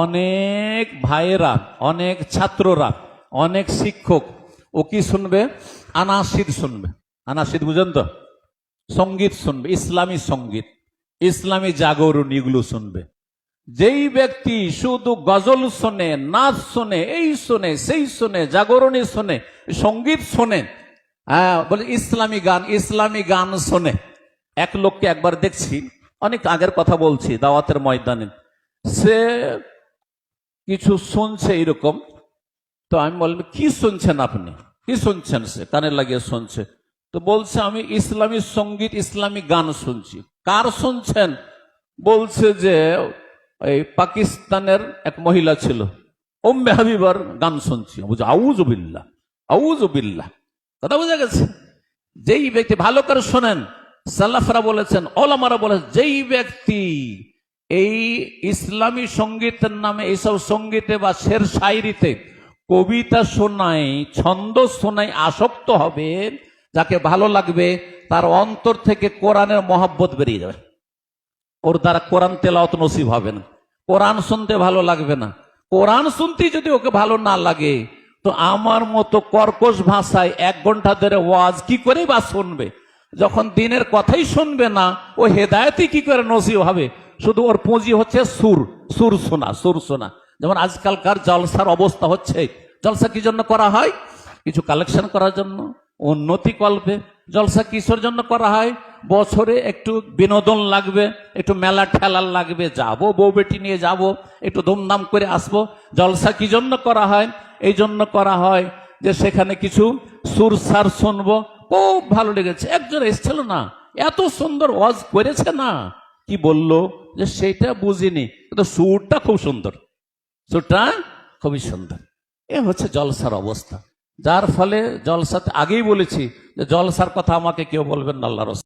অনেক ভাইয়েরা, অনেক ছাত্ররা, অনেক শিক্ষক, ও কি শুনবে? আনাসিদ শুনবে। আনাসিদ বুঝেন তো? সংগীত শুনবে, ইসলামী সংগীত, ইসলামী জাগরণ এগুলো শুনবে। যেই ব্যক্তি শুধু গজল শোনে, নাচ শোনে, এই শোনে, সেই শোনে, জাগরণী শোনে, সংগীত শোনে হ্যাঁ বলে ইসলামী গান ইসলামী গান শোনে। এক লোককে একবার দেখছি, অনেক আগের কথা বলছি, দাওয়াতের ময়দানে। সে কিছু শুনছে এরকম। তো আমি বললাম, কি শুনছেন আপনি? কি শুনছেন সে? কানে লাগিয়ে শুনছে। তো বলছে, আমি ইসলামী সংগীত, ইসলামী গান শুনছি। কার শুনছেন? বলছে যে, এই পাকিস্তানের এক মহিলা ছিল। ওম্মে হাবিবার গান শুনছি। বুঝি আউজবিল্লা আউজবিল্লা কথা বোঝা গেছে? যেই ব্যক্তি ভালো করে শোনেন সাল্লাফরা বলেছেন, ওলামারা বলেছেন, যেই ব্যক্তি এই ইসলামী সঙ্গীতের নামে এইসব সঙ্গীতে বা শের শায়রিতে কবিতা শোনায়, ছন্দ শোনায় আসক্ত হবে, যাকে ভালো লাগবে, তার অন্তর থেকে কোরআনের মহাব্বত বেরিয়ে যাবে। ওর দ্বারা কোরআন তেলাওত নসিব হবে না। কোরআন শুনতে ভালো লাগবে না। কোরআন শুনতেই যদি ওকে ভালো না লাগে, তো আমার মতো কর্কশ ভাষায় এক ঘণ্টা ধরে ওয়াজ কি করে বা শুনবে? যখন দিনের কথাই শুনবে না, ও হেদায়তই কি করে নসিব হবে? শুধু ওর পুঁজি হচ্ছে সুর সুর শোনা সুর শোনা। যেমন আজকালকার জলসার অবস্থা হচ্ছে, জলসা কি জন্য করা হয়? কিছু কালেকশন করার জন্য, উন্নতি কল্পে। জলসা কিসের জন্য করা হয়? বছরে একটু বিনোদন লাগবে, একটু মেলা ঠেলা লাগবে, যাব, বউ বেটি নিয়ে যাব, একটু ধুমধাম করে আসব। জলসা কি জন্য করা হয়? এই জন্য করা হয় যে সেখানে কিছু সুর, সার শুনব। খুব ভালো লেগেছে। একজন এসছিল না, এত সুন্দর ওয়াজ করেছে না। কি বলল? যে সেটা বুঝিনি, কিন্তু সুরটা খুব সুন্দর। সুরটা খুবই সুন্দর। এ হচ্ছে জলসার অবস্থা। যার ফলে জলসাতে আগেই বলেছি যে জলসার কথা আমাকে কেউ বলবেন আল্লাহ রসুল